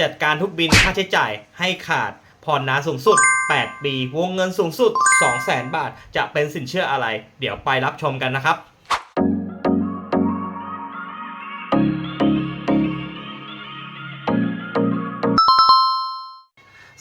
จัดการทุกบินค่าใช้จ่ายให้ขาดผ่อนนานสูงสุด 8 ปี วงเงินสูงสุด 200,000 บาท จะเป็นสินเชื่ออะไร เดี๋ยวไปรับชมกันนะครับ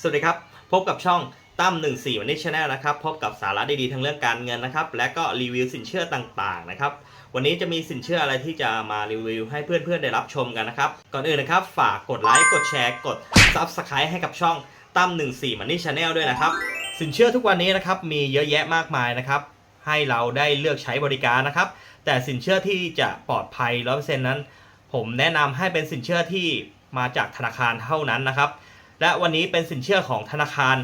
สวัสดีครับ พบกับช่อง ตั้ม14 วันนี้ชาแนลนะครับ พบกับสาระดีๆทั้งเรื่องการเงินนะครับ และก็รีวิวสินเชื่อต่างๆนะครับ วันนี้จะมีสินเชื่ออะไรที่จะมารีวิวให้เพื่อนๆได้รับชมกันนะครับ ก่อนอื่นนะครับ ฝากกดไลค์กดแชร์กด Subscribe ให้กับช่องตั้ม14 มันนี่ชาแนลด้วยนะครับ สินเชื่อทุกวันนี้นะครับมีเยอะแยะมากมายนะครับ ให้เราได้เลือกใช้บริการนะครับ แต่สินเชื่อที่จะปลอดภัย100%นั้น ผมแนะนำให้เป็นสินเชื่อที่มาจากธนาคารเท่านั้นนะครับ และวันนี้เป็นสินเชื่อของธนาคาร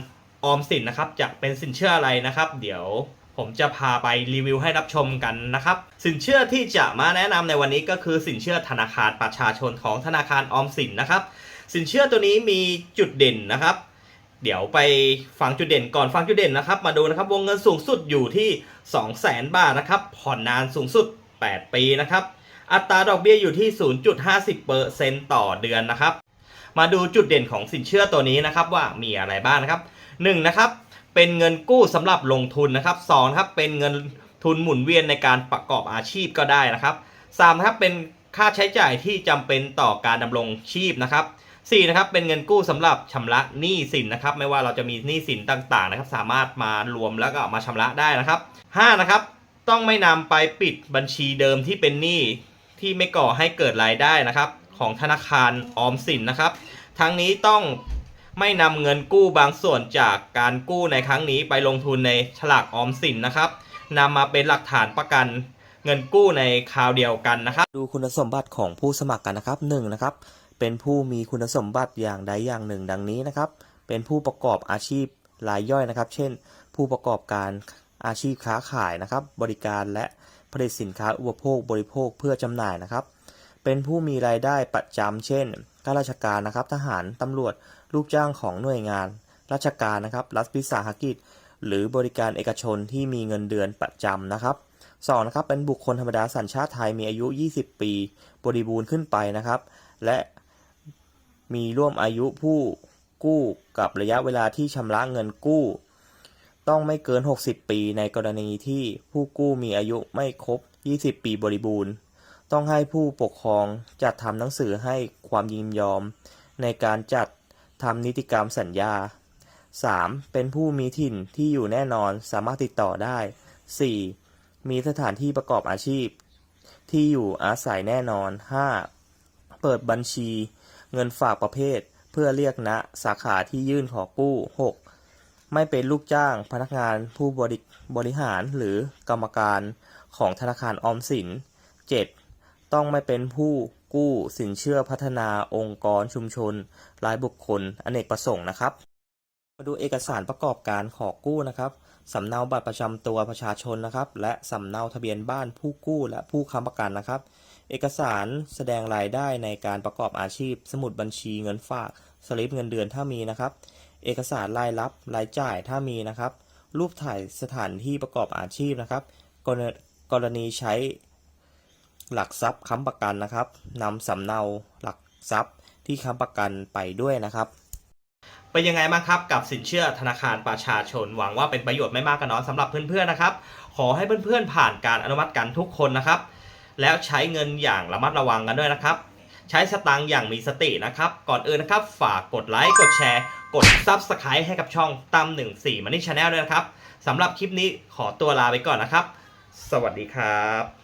ออมสินนะครับจะเป็นสินเชื่ออะไรนะครับ เดี๋ยวผมจะพาไปรีวิวให้รับชมกันนะครับ สินเชื่อที่จะมาแนะนำในวันนี้ก็คือสินเชื่อธนาคารประชาชนของธนาคารออมสินนะครับ สินเชื่อตัวนี้มีจุดเด่นนะครับ เดี๋ยวไปฟังจุดเด่นก่อนฟังจุดเด่นนะครับ มาดูนะครับวงเงินสูงสุดอยู่ที่ 200,000บาทนะครับ ผ่อนนานสูงสุด 8 ปีนะครับ อัตราดอกเบี้ยอยู่ที่ 0.50%ต่อเดือนนะครับ มาดูจุดเด่นของสินเชื่อตัวนี้นะครับว่ามีอะไรบ้างนะครับ1นนะครับเป็นเงินกู้สำหรับลงทุนนะครับ2ครับเป็นเงินทุนหมุนเวียนในการประกอบอาชีพก็ได้นะครับ3นะครับเป็นค่าใช้จ่ายที่จำเป็นต่อการดำรงชีพนะครับ4นะครับเป็นเงินกู้สำหรับชำระหนี้สินนะครับไม่ว่าเราจะมีหนี้สินต่างๆนะครับ สามารถมารวมแล้วก็มาชำระได้นะครับ5นะครับต้องไม่นำไปปิดบัญชีเดิมที่เป็นหนี้ที่ไม่ก่อให้เกิดรายได้นะครับ ของธนาคารออมสินนะครับ ทั้งนี้ต้องไม่นำเงินกู้บางส่วนจากการกู้ในครั้งนี้ไปลงทุนในฉลากออมสินนะครับนำมาเป็นหลักฐานประกันเงินกู้ในคราวเดียวกันนะครับ ดูคุณสมบัติของผู้สมัครกันนะครับหนึ่งนะครับเป็นผู้มีคุณสมบัติอย่างใดอย่างหนึ่ง ดังนี้นะครับ เป็นผู้ประกอบอาชีพรายย่อยนะครับ เช่น ผู้ประกอบการอาชีพค้าขายนะครับ บริการและผลิตสินค้าอุปโภคบริโภคเพื่อจำหน่ายนะครับ เป็นผู้มีรายได้ประจำเช่นข้าราชการนะครับ ทหารตำรวจลูกจ้างของหน่วยงาน ราชการนะครับรัฐวิสาหกิจ หรือบริการเอกชนที่มีเงินเดือนประจำนะครับสองนะครับเป็นบุคคลธรรมดาสัญชาติไทยมีอายุ 20 ปี บริบูรณ์ขึ้นไปนะครับ และมีร่วมอายุผู้กู้กับระยะเวลาที่ชำระเงินกู้ ต้องไม่เกิน 60 ปีในกรณีที่ผู้กู้มีอายุไม่ครบ 20 ปีบริบูรณ์ ต้องให้ผู้ปกครองจัดทำหนังสือให้ความยินยอม ในการจัดทำนิติกรรมสัญญา 3. เป็นผู้มีถิ่นที่อยู่แน่นอนสามารถติดต่อได้ 4. มีสถานที่ประกอบอาชีพ ที่อยู่อาศัยแน่นอน 5. เปิดบัญชี เงินฝากประเภท เพื่อเรียกณสาขาที่ยื่นขอกู้ 6. ไม่เป็นลูกจ้างพนักงานผู้บริบริหารหรือกรรมการของธนาคารออมสิน 7. ต้องไม่เป็นผู้กู้สินเชื่อพัฒนาองค์กรชุมชน รายบุคคล อเนกประสงค์นะครับ มาดูเอกสารประกอบการขอกู้นะครับสำเนาบัตรประจำตัวประชาชนนะครับ และสำเนาทะเบียนบ้านผู้กู้และผู้ค้ำประกันนะครับ เอกสารแสดงรายได้ในการประกอบอาชีพ สมุดบัญชีเงินฝากสลิปเงินเดือนถ้ามีนะครับ เอกสารรายรับรายจ่ายถ้ามีนะครับ รูปถ่ายสถานที่ประกอบอาชีพนะครับ กรณกรณีใช้ หลักทรัพย์ค้ำประกันนะครับนำสำเนาหลักทรัพย์ที่ค้ำประกันไปด้วยนะครับเป็นยังไงบ้างครับกับสินเชื่อธนาคารประชาชน หวังว่าเป็นประโยชน์ไม่มากก็น้อยสำหรับเพื่อนๆนะครับ ขอให้เพื่อนๆผ่านการอนุมัติกันทุกคนนะครับ แล้วใช้เงินอย่างระมัดระวังกันด้วยนะครับ ใช้สตังค์อย่างมีสตินะครับ ก่อนอื่นนะครับ ฝากกดไลค์กดแชร์ กด Subscribe ให้กับช่องตั้ม14มันนี่ชาแนลด้วยนะครับสำหรับคลิปนี้ขอตัวลาไปก่อนนะครับ สวัสดีครับ